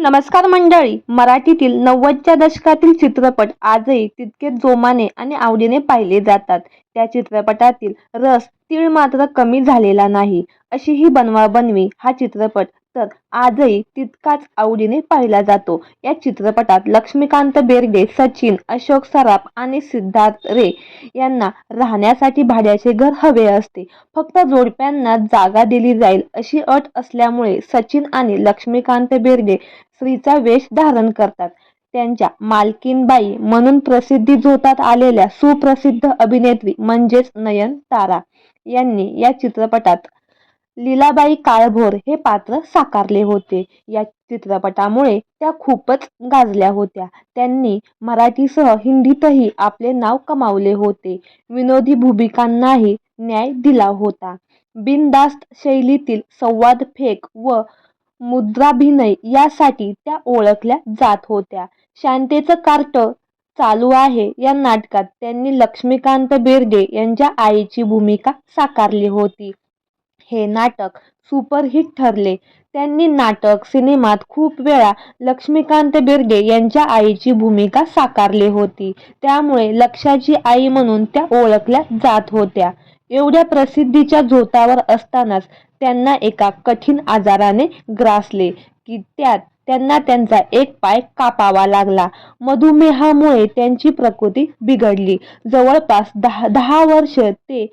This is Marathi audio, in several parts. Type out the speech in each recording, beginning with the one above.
नमस्कार मंडळी. मराठीतील नव्वदच्या दशकातील चित्रपट आजही तितके जोमाने आणि आवडीने पाहिले जातात. त्या चित्रपटातील रस तीळ मात्र कमी झालेला नाही. अशी ही बनवा बनवी हा चित्रपट तर आजही तितकाच आवडीने पाहिला जातो. या चित्रपटात लक्ष्मीकांत बेर्डे सचिन अशोक सराफ आणि सिद्धार्थ रे यांना राहण्यासाठी भाड्याचे घर हवे असते. फक्त जोडप्यांना जागा दिली जाईल अशी अट असल्यामुळे सचिन आणि लक्ष्मीकांत बेर्डे स्त्रीचा वेश धारण करतात. त्यांच्या मालकीनबाई म्हणून प्रसिद्धी झोतात आलेल्या सुप्रसिद्ध अभिनेत्री म्हणजेच नयन तारा यांनी या चित्रपटात लीलाबाई काळभोर हे पात्र साकारले होते. या चित्रपटामुळे त्या खूपच गाजल्या होत्या. त्यांनी मराठीसह हिंदीतही आपले नाव कमावले होते. विनोदी भूमिकांनाही न्याय दिला होता. बिनदास्त शैलीतील संवाद फेक व मुद्राभिनय यासाठी त्या ओळखल्या जात होत्या. शांतेचं कार्ट चालू आहे या नाटकात. त्यांनी लक्ष्मीकांत बेर्डे यांच्या आईची भूमिका साकारली होती. हे नाटक सुपरहिट ठरले. त्यांनी नाटक सिनेमात खूप वेळा लक्ष्मीकांत बिर्डे यांच्या आईची भूमिका साकारली होती. त्यामुळे लक्षाची आई म्हणून त्या ओळखल्या जात होत्या. एवढ्या प्रसिद्धीच्या झोतावर असतानाच त्यांना एका कठीण आजाराने ग्रासले की त्यात त्यांना त्यांचा एक पाय कापावा लागला. मधुमेहामुळे त्यांची प्रकृती बिघडली. जवळपास दहा दहा वर्ष ते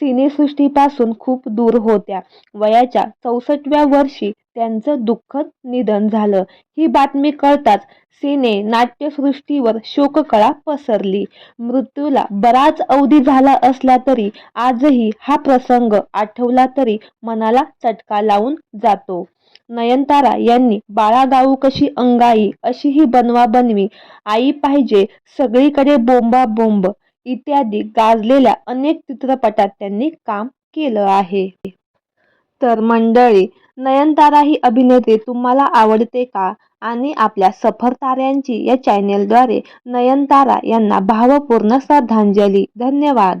सिनेसृष्टीपासून खूप दूर होत्या. वयाच्या चौसष्टव्या वर्षी त्यांचं दुःखद निधन झालं. ही बातमी कळताच सिने नाट्यसृष्टीवर शोककळा पसरली. मृत्यूला बराच अवधी झाला असला तरी आजही हा प्रसंग आठवला तरी मनाला चटका लावून जातो. नयनतारा यांनी बाळागाऊ कशी अंगाई अशी ही बनवाबनवी आई पाहिजे सगळीकडे बोंबा बोंब. इत्यादी गाजलेल्या अनेक चित्रपटात त्यांनी काम केलं आहे. तर मंडळी नयनतारा ही अभिनेत्री तुम्हाला आवडते का? आणि आपल्या सफर ताऱ्यांची या चॅनेलद्वारे नयनतारा यांना भावपूर्ण श्रद्धांजली. धन्यवाद.